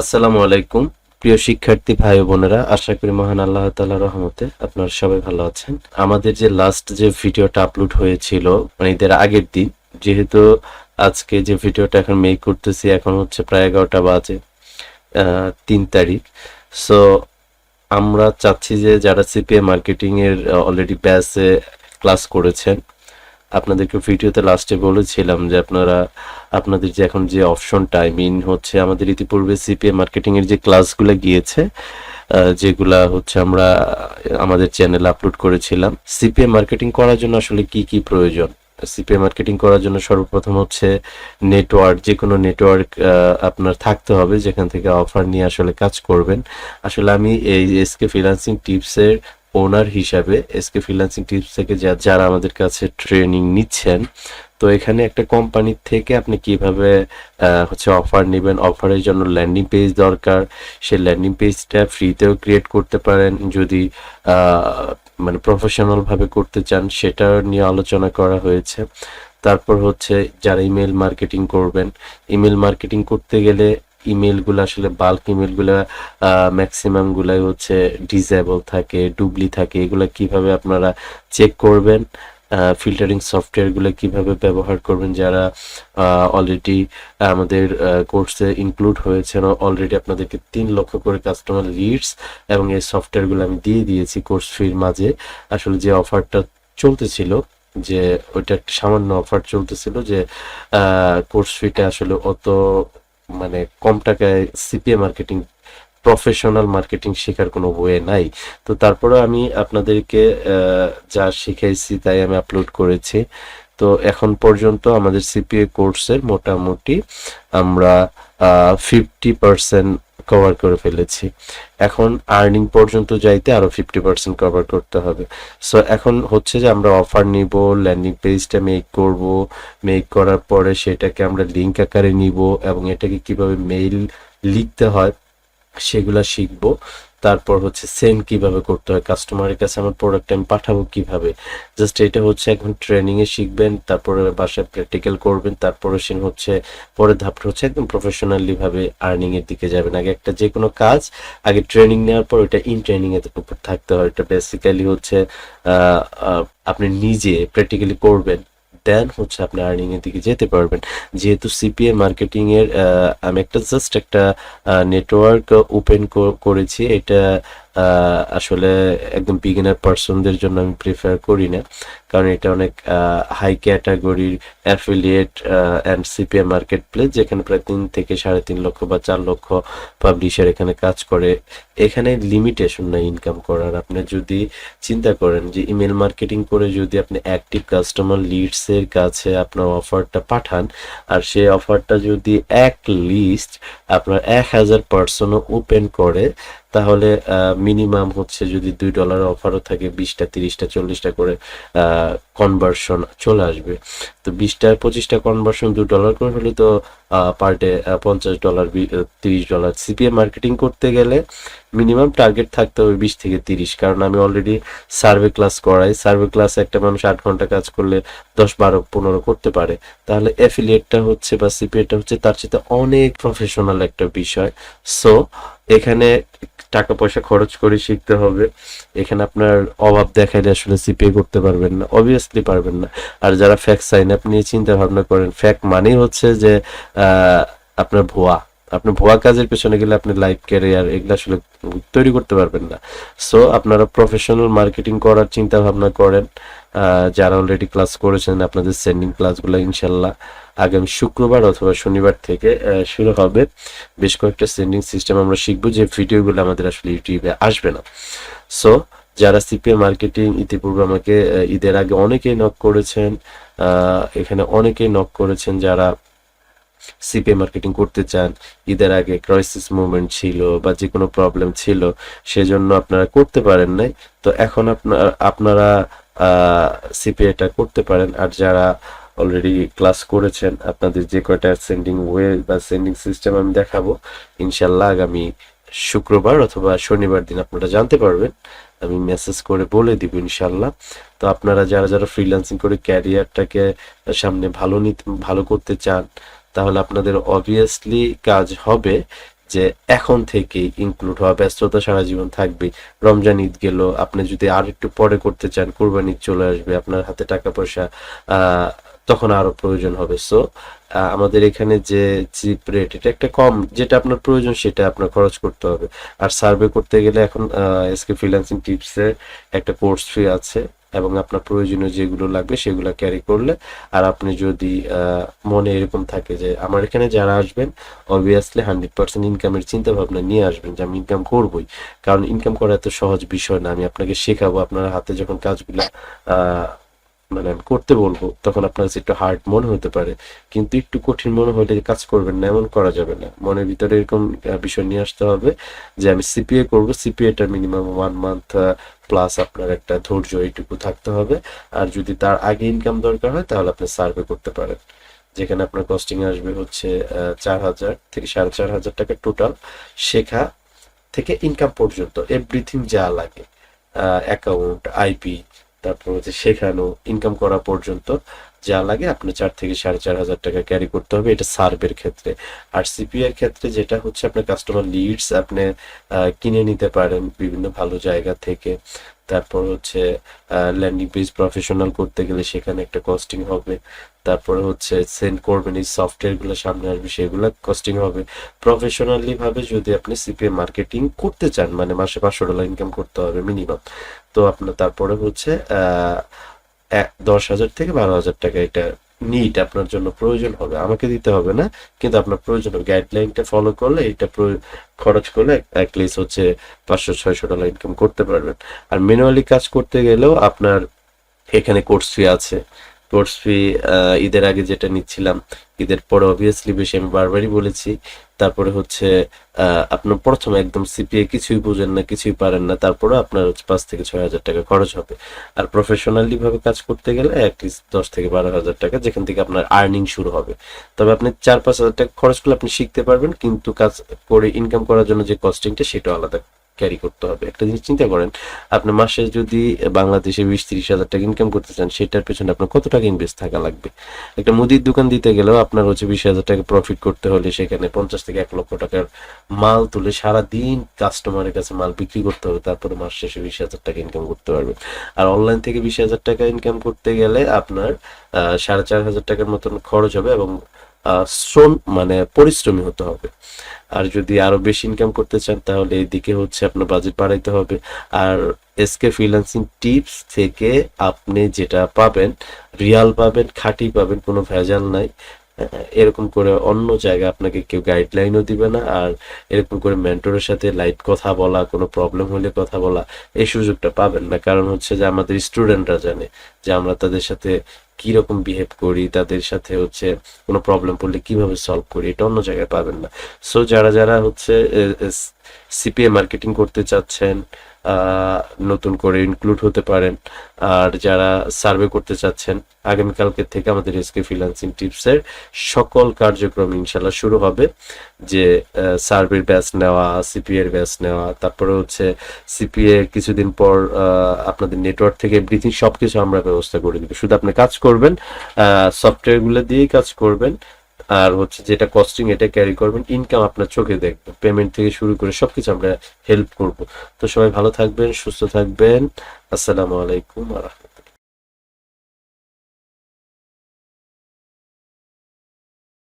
আসসালামু আলাইকুম। প্রিয় শিক্ষার্থী ভাই বোনেরা, আশা করি মহান আল্লাহ তাআলা রহমতে আপনারা সবাই ভালো আছেন। আমাদের যে লাস্ট যে ভিডিওটা আপলোড হয়েছিল মানে এদের আগের দিন, যেহেতু আজকে যে ভিডিওটা এখন মেক করতেছি, এখন হচ্ছে প্রায় এগারোটা বাজে তিন তারিখ। সো আমরা চাচ্ছি যে যারা সিপিএ মার্কেটিংয়ের অলরেডি ব্যাচে ক্লাস করেছেন আপনাদেরকে ভিডিওতে লাস্টে বলেছিলাম যে আপনারা, আপনাদের যে এখন যে অপশনটা আই মিন হচ্ছে, আমাদের ইতিপূর্বে সিপিএ মার্কেটিং এর যে ক্লাসগুলো গিয়েছে যেগুলা হচ্ছে আমরা, আমাদের চ্যানেলে আপলোড করেছিলাম সিপিএ মার্কেটিং করার জন্য আসলে কি কি প্রয়োজন? সিপিএ মার্কেটিং করার জন্য সর্বপ্রথম হচ্ছে নেটওয়ার্ক যে কোনো নেটওয়ার্ক আপনার থাকতে হবে, যেখান থেকে অফার নিয়ে আসলে কাজ করবেন। আসলে আমি এই এসকে ফ্রিল্যান্সিং টিপসের ওনার হিসাবে এসকে ফ্রিল্যান্সিং টিপস থেকে যারা আমাদের কাছে ট্রেনিং নিচ্ছেন, তো এখানে একটা কোম্পানি থেকে আপনি কীভাবে হচ্ছে অফার নেবেন অফারের জন্য ল্যান্ডিং পেজ দরকার। সেই ল্যান্ডিং পেজটা ফ্রিতেও ক্রিয়েট করতে পারেন। যদি মানে প্রফেশনাল ভাবে করতে চান, সেটা নিয়ে আলোচনা করা হয়েছে। তারপর হচ্ছে যারা ইমেল মার্কেটিং করবেন ইমেল মার্কেটিং করতে গেলে ইমেলগুলো আসলে বাল্ক ইমেলগুলো ম্যাক্সিমাম গুলাই হচ্ছে ডিসেবল থাকে ডুবলি থাকে। এগুলো কীভাবে আপনারা চেক করবেন? ফিল্টারিং সফটওয়্যারগুলো কীভাবে ব্যবহার করবেন? যারা অলরেডি আমাদের কোর্সে ইনক্লুড হয়েছেন অলরেডি আপনাদেরকে তিন লক্ষ করে কাস্টমার লিডস এবং এই সফটওয়্যারগুলো আমি দিয়ে দিয়েছি কোর্স ফির মাঝে। আসলে যে অফারটা চলতেছিল, যে ওইটা একটা সামান্য অফার চলতেছিল, যে কোর্স ফিটা আসলে অত মানে কম টাকায় সিপিএ মার্কেটিং প্রফেশনাল মার্কেটিং শেখার কোনো ওয়ে নাই। তো তারপরে আমি আপনাদেরকে যা শিখাইছি তাই আমি আপলোড করেছি। তো এখন পর্যন্ত আমাদের সিপিএ কোর্সের মোটামুটি আমরা ফিফটি পার্সেন্ট কভার করে ফেলেছি। এখন আর্নিং পর্যন্ত যাইতে আরও ফিফটি পার্সেন্ট কভার করতে হবে। সো এখন হচ্ছে যে আমরা অফার নিব ল্যান্ডিং পেজটা মেক করব মেক করার পরে সেটাকে আমরা লিঙ্ক আকারে নিব এবং এটাকে কীভাবে মেইল লিখতে হয় সেগুলো শিখব। তারপর হচ্ছে সেন্ড কীভাবে করতে হয়? কাস্টমারের কাছে আমার প্রোডাক্ট আমি পাঠাবো কীভাবে? জাস্ট এটা হচ্ছে এখন ট্রেনিং এ শিখবেন, তারপরে বাসায় প্র্যাকটিক্যাল করবেন, তারপরে সে হচ্ছে পরের ধাপটা হচ্ছে একদম প্রফেশনালি ভাবে আর্নিং এর দিকে যাবেন। আগে একটা যে কোনো কাজ, আগে ট্রেনিং নেওয়ার পর ওটা ইন ট্রেনিং এর উপর থাকতে হয়। এটা বেসিক্যালি হচ্ছে আপনি নিজে প্র্যাকটিক্যালি করবেন। দেন হচ্ছে আপনি আর্নিং এর দিকে যেতে পারবেন। যেহেতু সিপিএ মার্কেটিং এর আহ, আমি একটা জাস্ট একটা নেটওয়ার্ক ওপেন করেছি। এটা আসলে একদম বিগিনার পার্সনদের জন্য আমি প্রিফার করি না। কারণ এটা অনেক হাই ক্যাটাগরির affiliate and CPA marketplace যেখানে প্রায় তিন থেকে সাড়ে তিন লক্ষ বা চার লক্ষ পাবলিশার এখানে কাজ করে। এখানে লিমিটেশন নাই ইনকাম করার। আপনি যদি চিন্তা করেন যে ইমেল মার্কেটিং করে যদি আপনি অ্যাক্টিভ কাস্টমার লিডসের কাছে আপনার অফারটা পাঠান, আর সেই অফারটা যদি এক লিস্ট আপনার এক হাজার পার্সনও ওপেন করে তাহলে মিনিমাম হচ্ছে যদি দুই ডলার অফারও থাকে, বিশটা, তিরিশটা, চল্লিশটা করে কনভার্সন চলে আসবে। তো বিশটা, পঁচিশটা কনভার্সন দু ডলার করে হলে তো পার ডে পঞ্চাশ ডলার তিরিশ ডলার সিপিএ মার্কেটিং করতে গেলে মিনিমাম টার্গেট থাকতে হবে বিশ থেকে তিরিশ। কারণ আমি অলরেডি সার্ভে ক্লাস করাই। সার্ভে ক্লাস একটা মানুষ আট ঘণ্টা কাজ করলে দশ, বারো, পনেরো করতে পারে। তাহলে অ্যাফিলিয়েটটা হচ্ছে বা সিপিএটা হচ্ছে তার সাথে অনেক প্রফেশনাল একটা বিষয়। সো এখানে টাকা পয়সা খরচ করে শিখতে হবে। এখানে আপনার অভাব দেখাইলে আসলে সিপিএ করতে পারবেন না। অবভিয়াসলি পারবেন না। আর যারা ফ্যাক সাইন আপ নিয়ে চিন্তা ভাবনা করেন ফ্যাক মানেই হচ্ছে যে আপনার ভুয়া। আপনি ভুয়া কাজের পেছনে গেলে আপনি লাইফ ক্যারিয়ার এগুলো আসলে তৈরি করতে পারবেন না। সো আপনারা প্রফেশনাল মার্কেটিং করার চিন্তা ভাবনা করেন যারা অলরেডি ক্লাস করেছেন, আপনাদের সেন্ডিং ক্লাসগুলো ইনশাল্লাহ আগামী শুক্রবার অথবা শনিবার থেকে শুরু হবে। বেশ কয়েকটা সেন্ডিং সিস্টেম আমরা শিখব যে ভিডিওগুলো আমাদের আসলে ইউটিউবে আসবে না। সো যারা সিপিএ মার্কেটিং ইতিপূর্বে আমাকে ঈদের আগে অনেকেই নক করেছেন এখানে অনেকেই নক করেছেন যারা সিপিএ মার্কেটিং করতে চান, ঈদের আগে ক্রাইসিস মুভমেন্ট ছিল বা যে কোনো প্রবলেম ছিল, সেজন্য আপনারা করতে পারেন নাই। তো এখন আপনার, আপনারা সিপিএটা করতে পারেন। আর যারা অলরেডি ক্লাস করেছেন, আপনাদের যে কয়টা সেন্ডিং ওয়ে বা সেন্ডিং সিস্টেম আমি দেখাবো, ইনশাল্লাহ আগামী শুক্রবার অথবা শনিবার দিন আপনারা জানতে পারবেন। আমি মেসেজ করে বলে দিব ইনশাল্লাহ। তো আপনারা যারা যারা ফ্রিল্যান্সিং করে ক্যারিয়ারটাকে সামনে ভালো নিতে, ভালো করতে চান আপনাদের অবভিয়াসলি কাজ হবে যে এখন থেকে ইনক্লুড হওয়া, ব্যস্ততা সারা জীবন থাকবে। রমজান ঈদ গেল, আপনি যদি আর একটু পরে করতে চান, কোরবানি চলে আসবে, আপনার হাতে টাকা পয়সা তখন আরও প্রয়োজন হবে। সো আমাদের এখানে যে চিপ রেট এটা একটা কম, যেটা আপনার প্রয়োজন, সেটা আপনার খরচ করতে হবে। আর সার্ভে করতে গেলে এখন এসকে ফ্রিল্যান্সিং টিপসের একটা কোর্স ফি আছে। এবং আপনার প্রয়োজনীয় যেগুলো লাগবে সেগুলো ক্যারি করলে, আর আপনি যদি মনে এরকম থাকে যে আমার এখানে যারা আসবেন অবভিয়াসলি হান্ড্রেড পার্সেন্ট ইনকামের চিন্তা ভাবনা নিয়ে আসবেন যে আমি ইনকাম করবই। কারণ ইনকাম করা এত সহজ বিষয় না, আমি আপনাকে শেখাবো, আপনার হাতে যখন কাজগুলো মানে আমি করতে বলব, তখন আপনার একটু হার্ড মনে হতে পারে। কিন্তু একটু কঠিন মনে হলে কাজ করবেন না, এমন করা যাবে না। মনের ভিতরে এরকম বিষয় নিয়ে আসতে হবে যে আমি সিপিএ করব সিপিএটা মিনিমাম ওয়ান মান্থ প্লাস আপনার একটা ধৈর্য, এইটুকু থাকতে হবে। আর যদি তার আগে ইনকাম দরকার হয়, তাহলে আপনি সার্ভে করতে পারেন। যেখানে আপনার কস্টিং আসবে হচ্ছে চার হাজার থেকে সাড়ে চার হাজার টাকা টোটাল শেখা থেকে ইনকাম পর্যন্ত এভরিথিং যা লাগে অ্যাকাউন্ট আইপি তারপর হচ্ছে শেখানো ইনকাম করা পর্যন্ত যা লাগে আপনার চার থেকে সাড়ে চার হাজার টাকা ক্যারি করতে হবে এটা সার্ভের ক্ষেত্রে। আর সিপিআর ক্ষেত্রে যেটা হচ্ছে আপনার কাস্টমার লিডস আপনি কিনে নিতে পারেন বিভিন্ন ভালো জায়গা থেকে। তারপর হচ্ছে ল্যান্ডিং পেজ প্রফেশনাল করতে গেলে সেখানে একটা কস্টিং হবে। তারপরে হচ্ছে সেন্ড করবেন এই সফটওয়্যারগুলো সামনে আসবে, সেগুলো কস্টিং হবে। প্রফেশনালি ভাবে যদি আপনি সিপিএ মার্কেটিং করতে চান মানে মাসে পাঁচশো ডলার ইনকাম করতে হবে মিনিমাম তো আপনার তারপরে হচ্ছে দশ হাজার থেকে বারো হাজার টাকা এটা নিট আপনার জন্য প্রয়োজন হবে। আমাকে দিতে হবে না, কিন্তু আপনার প্রয়োজন হবে। গাইডলাইনটা ফলো করলে এটা খরচ করলে অ্যাটলিস্ট হচ্ছে পাঁচশো, ছয়শো ডলার ইনকাম করতে পারবেন। আর ম্যানুয়ালি কাজ করতে গেলেও আপনার এখানে কোর্স ফি আছে। কোর্স ফি ঈদের আগে যেটা নিচ্ছিলাম, ঈদের পরে অবভিয়াসলি বেশি আমি বারবারই বলেছি। তারপরে হচ্ছে আপনার প্রথমে একদম সিপিএ কিছুই বুঝেন না, কিছুই পারেন না, তারপরে আপনার হচ্ছে পাঁচ থেকে ছয় হাজার টাকা খরচ হবে। আর প্রফেশনালি ভাবে কাজ করতে গেলে অ্যাটলিস্ট দশ থেকে বারো হাজার টাকা যেখান থেকে আপনার আর্নিং শুরু হবে। তবে আপনি চার পাঁচ হাজার টাকা খরচ করলে আপনি শিখতে পারবেন, কিন্তু কাজ করে ইনকাম করার জন্য যে কস্টিংটা সেটা আলাদা ক্যারি করতে হবে। একটা জিনিস চিন্তা করেন, আপনি মাসে যদি বাংলাদেশে বিশ তিরিশ হাজার টাকা ইনকাম করতে চান, সেটার পেছনে আপনার কত টাকা ইনভেস্ট থাকা লাগবে? একটা মুদির দোকান দিতে গেলেও আপনার হচ্ছে বিশ হাজার টাকা প্রফিট করতে হলে সেখানে পঞ্চাশ থেকে এক লক্ষ টাকার মাল তুলে সারা দিন কাস্টমারের কাছে মাল বিক্রি করতে হবে, তারপরে মাস শেষে বিশ হাজার টাকা ইনকাম করতে পারবে আর অনলাইন থেকে বিশ হাজার টাকা ইনকাম করতে গেলে আপনার সাড়ে চার হাজার টাকার মতন খরচ হবে এবং শ্রম মানে পরিশ্রমী হতে হবে। আর যদি আরও বেশি ইনকাম করতে চান, তাহলে এদিকে হচ্ছে আপনার বাজেট বাড়াইতে হবে। আর এসকে ফ্রিল্যান্সিং টিপস থেকে আপনি যেটা পাবেন, রিয়াল পাবেন, খাঁটি পাবেন, কোনো ভেজাল নাই। এরকম করে অন্য জায়গায় আপনাকে কেউ গাইডলাইনও দিবে না। আর এরকম করে মেন্টরের সাথে লাইট কথা বলা, কোনো প্রবলেম হলে কথা বলা, এই সুযোগটা পাবেন না। কারণ হচ্ছে যে আমাদের স্টুডেন্টরা জানে যে আমরা তাদের সাথে কি রকম বিহেভ করি, তাদের সাথে হচ্ছে কোনো প্রবলেম পড়লে কীভাবে সলভ করি, এটা অন্য জায়গায় পাবেন না। সো যারা যারা হচ্ছে সিপিএ মার্কেটিং করতে চাচ্ছেন নতুন করে ইনক্লুড হতে পারেন। আর যারা সার্ভে করতে চাচ্ছেন আগামীকালকে থেকে আমাদের এসকে ফ্রিল্যান্সিং টিপসের সকল কার্যক্রম ইনশাল্লাহ শুরু হবে। যে সার্ভের ব্যাচ নেওয়া সিপিএ এর ব্যাচ নেওয়া, তারপরে হচ্ছে সিপিএ কিছুদিন পর আপনাদের নেটওয়ার্ক থেকে এভরিথিং সবকিছু আমরা ব্যবস্থা করে দিব। শুধু আপনি কাজ করবেন সফটওয়্যারগুলো দিয়েই কাজ করবেন আর হচ্ছে যেটা কস্টিং এটা ক্যারি করবেন ইনকাম আপনার চোখে দেখবেন পেমেন্ট থেকে শুরু করে সবকিছু আমরা হেল্প করব। তো সবাই ভালো থাকবেন, সুস্থ থাকবেন। আসসালামু আলাইকুম আ